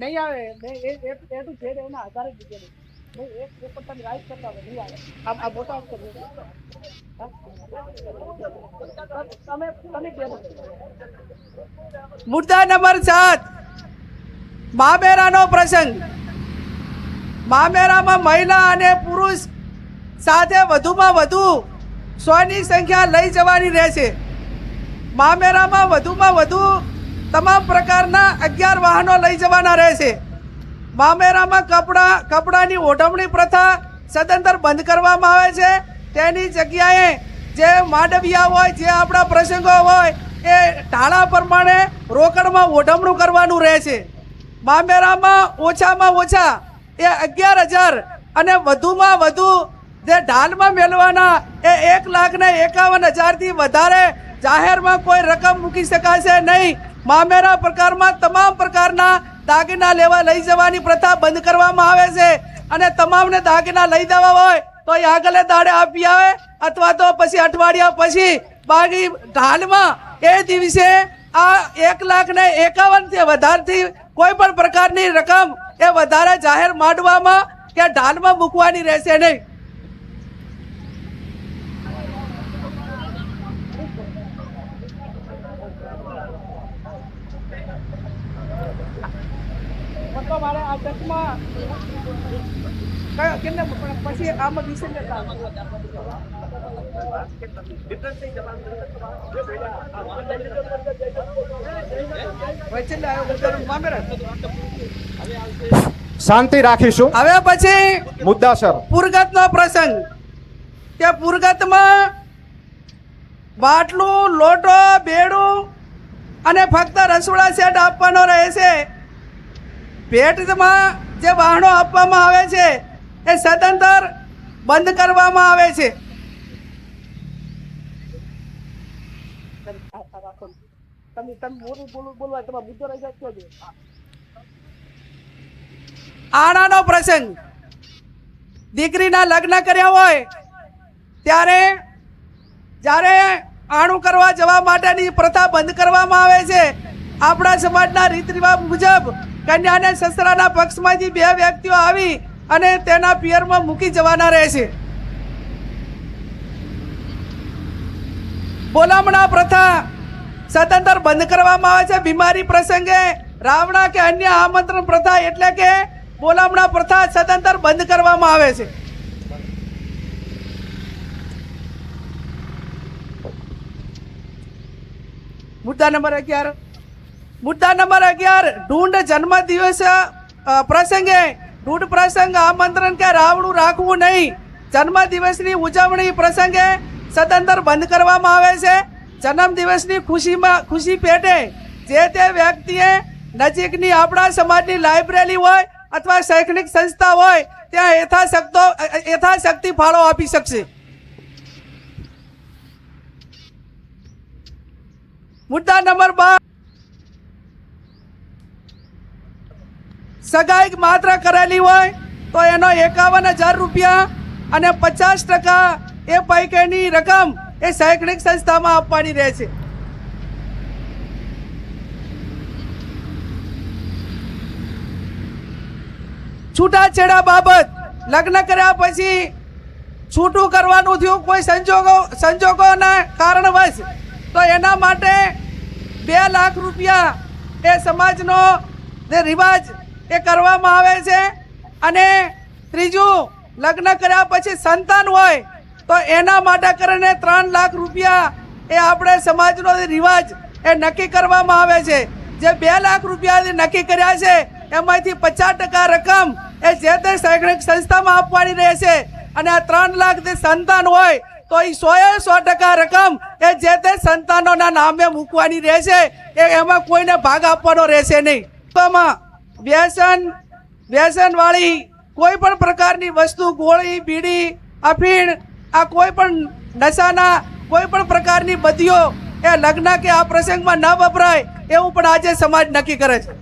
નહીં આવે. એ એ તો છે એના આધારે જ તમે મુદ્દા નંબર સાત મામેરાનો પ્રસંગ. મામેરામાં મહિલા અને પુરુષ સાથે વધુમાં વધુ સોની સંખ્યા લઈ જવાની રહેશે. મામેરામાં વધુમાં વધુ તમામ પ્રકારના અગિયાર વાહનો લઈ જવાના રહેશે. મામેરામાં કપડાં, કપડાની ઓઢવણી પ્રથા સદંતર બંધ કરવામાં આવે છે. તેની જગ્યાએ જે માંડવિયા હોય, જે આપણા પ્રસંગો હોય, એ ઢાળા પ્રમાણે રોકડમાં ઓઢમણું કરવાનું રહેશે. મામેરામાં ઓછામાં ઓછા એ અગિયાર હજાર અને વધુમાં વધુ જે ઢાલમાં મેળવાના એ એક લાખ ને એકાવન હજારથી વધારે જાહેરમાં કોઈ રકમ મૂકી શકાશે નહીં. મામેરા પ્રકારમાં તમામ પ્રકારના દાગીના લેવા લઈ જવાની પ્રથા બંધ કરવામાં આવે છે અને તમામને દાગીના લઈ દેવા હોય તો એ આગલે દાડે આપી આવે અથવા તો પછી અઠવાડિયા પછી બાકી ઢાલમાં એ દિવસે આ એક લાખ ને એકાવનથી વધારથી કોઈ પણ પ્રકારની રકમ એ વધારે જાહેર માંડવામાં કે ઢાલમાં મૂકવાની રહેશે નહીં. મતલબ મારે આ કયો કેમને પણ પછી આમાં લેતા મામેરા. શાંતિ રાખીશું. હવે પછી મુદ્દાસર પુરગતનો પ્રસંગ. કે પુરગતમાં બાટલું લોટો બેડું અને ફક્ત રસોડા સેટ આપવાનો રહેશે. ભેટમાં જે વાહનો આપવામાં આવે છે, એ સદંતર બંધ કરવામાં આવે છે. આણાનો પ્રસંગ. દીકરીના લગ્ન કર્યા હોય, ત્યારે જ્યારે આણું કરવા જવા માટેની પ્રથા બંધ કરવામાં આવે છે, આપણા સમાજના રીત રિવાજ મુજબ કન્યાને સસરાના પક્ષમાંથી બે વ્યક્તિઓ આવી અને તેના પિયરમાં મૂકી જવાના રહેશે. બોલામણા પ્રથા સતંતર બંધ કરવામાં આવે છે. બીમારી પ્રસંગે રાવણા કે અન્ય આમંત્રણ પ્રથા એટલે કે બોલામણા પ્રથા સતંતર બંધ કરવામાં આવે છે. મુદ્દા નંબર અગિયાર. મુદ્દા નંબર અગિયાર, ઢૂંઢ જન્મ દિવસ પ્રસંગે ઢૂંઢ પ્રસંગ આમંત્રણ કે રાવણું રાખવું નહીં. જન્મ દિવસની ઉજવણી પ્રસંગે સદંતર બંધ કરવામાં આવે છે. જન્મ દિવસની ખુશીમાં, ખુશી પેટે જે તે વ્યક્તિએ નજીકની આપણા સમાજની લાઇબ્રેરી હોય અથવા શૈક્ષણિક સંસ્થા હોય, ત્યાં યથાશક્તો, યથાશક્તિ ફાળો આપી શકશે. મુદ્દા નંબર બાર. સગાઈ માત્ર કરેલી હોય તો એનો એકાવન હજાર રૂપિયા અને પચાસ ટકા એ પૈકીની રકમ એ શૈક્ષણિક સંસ્થામાં આપવાની રહે છે. છૂટાછેડા બાબત લગ્ન કર્યા પછી છૂટું કરવાનું થયું કોઈ સંજોગો, સંજોગોના કારણવશ તો એના માટે બે લાખ રૂપિયા એ સમાજનો જે રિવાજ એ કરવામાં આવે છે અને ત્રીજું, લગ્ન કર્યા પછી સંતાન હોય તો એના માટે કરીને ત્રણ લાખ રૂપિયા એ આપણે સમાજનો રિવાજ એ નક્કી કરવામાં આવે છે. જે બે લાખ રૂપિયા નક્કી કર્યા છે, એમાંથી પચાસ ટકા રકમ એ જે તે શૈક્ષણિક સંસ્થામાં આપવાની રહેશે. અને આ ત્રણ લાખ જે સંતાન હોય તો એ સો એ સો ટકા રકમ એ જે તે સંતાનોના નામે મૂકવાની રહેશે. એ એમાં કોઈને ભાગ આપવાનો રહેશે નહીં. વ્યસન, વ્યસનવાળી કોઈ પણ પ્રકારની વસ્તુ, ગોળી, બીડી, અફીણ, આ કોઈ પણ નશાના કોઈ પણ પ્રકારની બદીઓ એ લગ્ન કે આ પ્રસંગમાં ન વપરાય એવું પણ આજે સમાજ નક્કી કરે છે.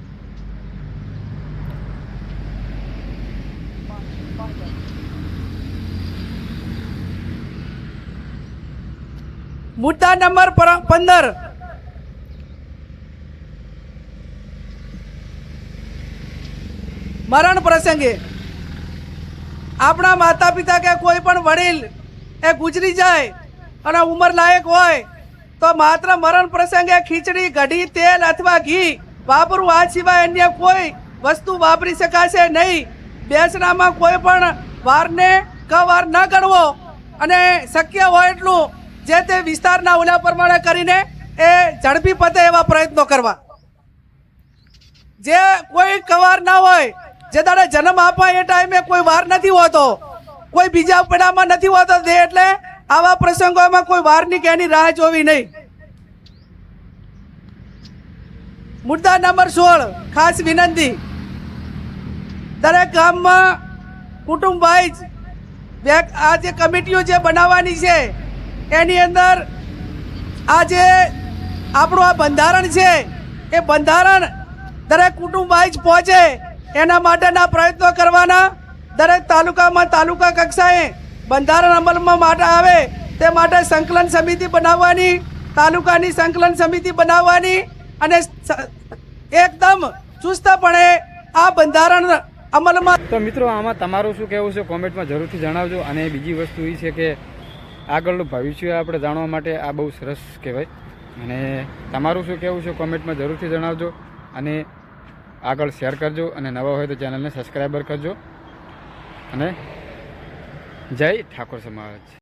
મુદ્દા નંબર પંદર. મરણ પ્રસંગે આપણા માતા પિતા કે કોઈ પણ વડીલ એ ગુજરી જાય અને ઉંમર લાયક હોય, તો માત્ર મરણ પ્રસંગે ખીચડી કઢી તેલ અથવા ઘી વાપરવું, આ સિવાય અન્ય કોઈ વસ્તુ વાપરી શકાશે નહીં. બેસણામાં કોઈ પણ વારને કવાર ન ગણવો અને શક્ય હોય એટલું જે તે વિસ્તારના ઓલા પ્રમાણે કરીને એ ઝડપી પતે એવા પ્રયત્નો કરવા. જે કોઈ કવાર ના હોય જે દાડે જન્મ આપવા એ ટાઈમે કોઈ વાર નથી હોતો. કોઈ બીજા પડામાં નથી હોતો તે એટલે આવા પ્રસંગોમાં કોઈ વારની કે એની રાહ જોવી નહીં. મુદ્દા નંબર સોળ, ખાસ વિનંતી. દરેક ગામમાં કુટુંબ વાઇઝ બે- આ જે કમિટીઓ જે બનાવવાની છે, એની અંદર આ જે આપણું આ બંધારણ છે, એ બંધારણ દરેક કુટુંબ વાઇઝ પહોંચે એના માટેના પ્રયત્નો કરવાના. દરેક તાલુકામાં તાલુકા કક્ષાએ બંધારણ અમલમાં માટે આવે તે માટે સંકલન સમિતિ બનાવવાની, તાલુકાની સંકલન સમિતિ બનાવવાની અને એકદમ ચુસ્તપણે આ બંધારણ અમલમાં તો મિત્રો, આમાં તમારું શું કહેવું છે? કોમેન્ટમાં જરૂરથી જણાવજો. અને બીજી વસ્તુ એ છે કે આગળનું ભવિષ્ય આપણે જાણવા માટે આ બહુ સરસ કહેવાય. અને તમારું શું કહેવું છે? કોમેન્ટમાં જરૂરથી જણાવજો. અને આગળ શેર કરજો અને નવા હોય તો ચેનલને સબસ્ક્રાઈબર કરજો. અને જય ઠાકોર સમાજ.